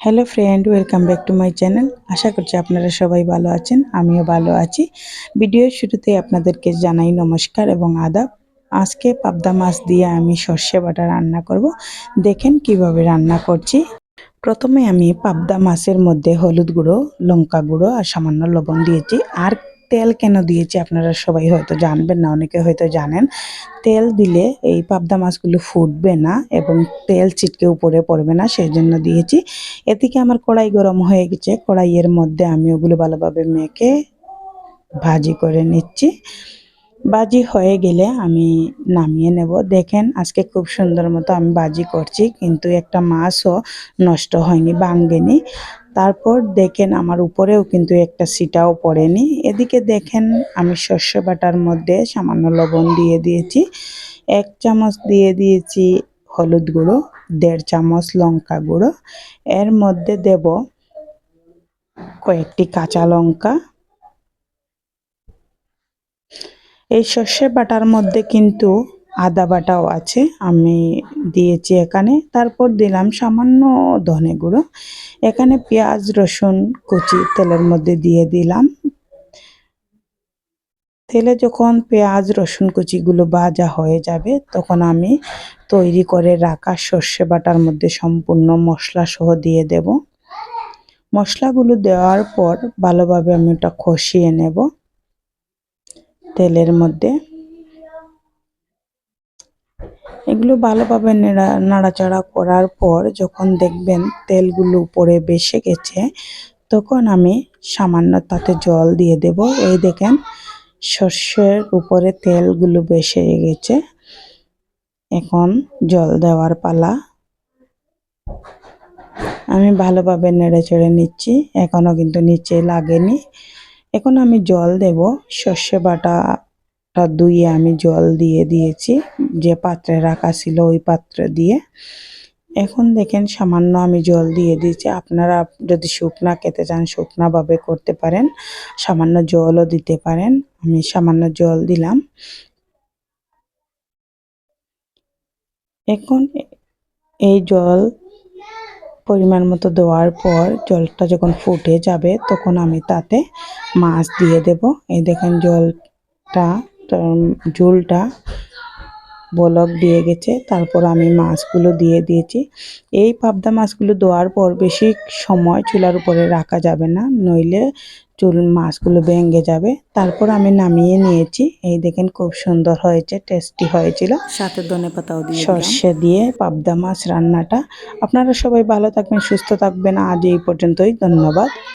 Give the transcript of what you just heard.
Hello friend welcome back to my channel আশা করছি আপনারা সবাই ভালো আছেন, আমিও ভালো আছি। ভিডিওর শুরুতে আপনাদেরকে জানাই নমস্কার এবং আদাব। আজকে পাবদা মাছ দিয়ে আমি সর্ষে বাটা রান্না করব। দেখেন কীভাবে রান্না করছি। প্রথমে আমি পাবদা মাছের মধ্যে হলুদ গুঁড়ো, লঙ্কা গুঁড়ো আর সামান্য লবণ দিয়েছি। আর তেল কেন দিয়েছি আপনারা সবাই হয়তো জানবেন না, অনেকে হয়তো জানেন। তেল দিলে এই পাবদা মাছগুলো ফুটবে না এবং তেল ছিটকে উপরে পড়বে না সেই জন্য দিয়েছি। এদিকে আমার কড়াই গরম হয়ে গেছে, কড়াইয়ের মধ্যে আমি ওগুলো ভালোভাবে মেখে ভাজি করে নিচ্ছি। বাজি হয়ে গেলে আমি নামিয়ে নেব। দেখেন, আজকে খুব সুন্দর মতো আমি বাজি করছি, কিন্তু একটা মাছও নষ্ট হয়নি ভাঙ্গেনি তারপর দেখেন আমার উপরেও কিন্তু একটা সিটাও পড়েনি। এদিকে দেখেন আমি শস্য বাটার মধ্যে সামান্য লবণ দিয়ে দিয়েছি, এক চামচ দিয়ে দিয়েছি হলুদ গুঁড়ো, দেড় চামচ লঙ্কা গুঁড়ো। এর মধ্যে দেব কয়েকটি কাঁচা লঙ্কা। এই সর্ষে বাটার মধ্যে কিন্তু আদা বাটাও আছে, আমি দিয়েছি এখানে। তারপর দিলাম সামান্য ধনে গুঁড়ো। এখানে পেঁয়াজ, রসুন, কুচি তেলের মধ্যে দিয়ে দিলাম। তেলে যখন পেঁয়াজ, রসুন, কুচিগুলো ভাজা হয়ে যাবে, তখন আমি তৈরি করে রাখা সর্ষে বাটার মধ্যে সম্পূর্ণ মশলা সহ দিয়ে দেব। মশলাগুলো দেওয়ার পর ভালোভাবে আমি ওটা কষিয়ে নেব তেলের মধ্যে। এগুলো ভালোভাবে নেড়া, নাড়াচাড়া করার পর যখন দেখবেন তেলগুলো উপরে বেসে গেছে, তখন আমি সামান্য তাতে জল দিয়ে দেব। এই দেখেন, সর্ষের উপরে তেলগুলো বেসে গেছে। এখন জল দেওয়ার পালা। আমি ভালোভাবে নেড়ে চেড়ে নিচ্ছি, এখনও কিন্তু নিচে লাগেনি। এখন আমি জল দেব, সর্ষে বাটাটা ধুয়ে আমি জল দিয়ে দিয়েছি, যে পাত্রে রাখা ছিল ওই পাত্র দিয়ে। এখন দেখেন সামান্য আমি জল দিয়ে দিয়েছি। আপনারা যদি শুকনা খেতে চান, শুকনাভাবে করতে পারেন। সামান্য জলও দিতে পারেন। আমি সামান্য জল দিলাম। এখন এই জল পরিমাণ মতো দেওয়ার পর জলটা যখন ফুটে যাবে, তখন আমি তাতে মাছ দিয়ে দেব। এই দেখেন জলটা ঝোলটা বলক দিয়ে গেছে তারপর আমি মাছগুলো দিয়ে দিয়েছি। এই পাবদা মাছগুলো দেওয়ার পর বেশি সময় চুলার উপরে রাখা যাবে না নইলে চুল মাছগুলো ভেঙে যাবে। তারপর আমি নামিয়ে নিয়েছি। এই দেখেন খুব সুন্দর হয়েছে টেস্টি হয়েছিল। সাথে ধনে পাতাও দিয়ে সর্ষে দিয়ে পাবদা মাছ রান্নাটা। আপনারা সবাই ভালো থাকবেন সুস্থ থাকবেন। আজ এই পর্যন্তই ধন্যবাদ।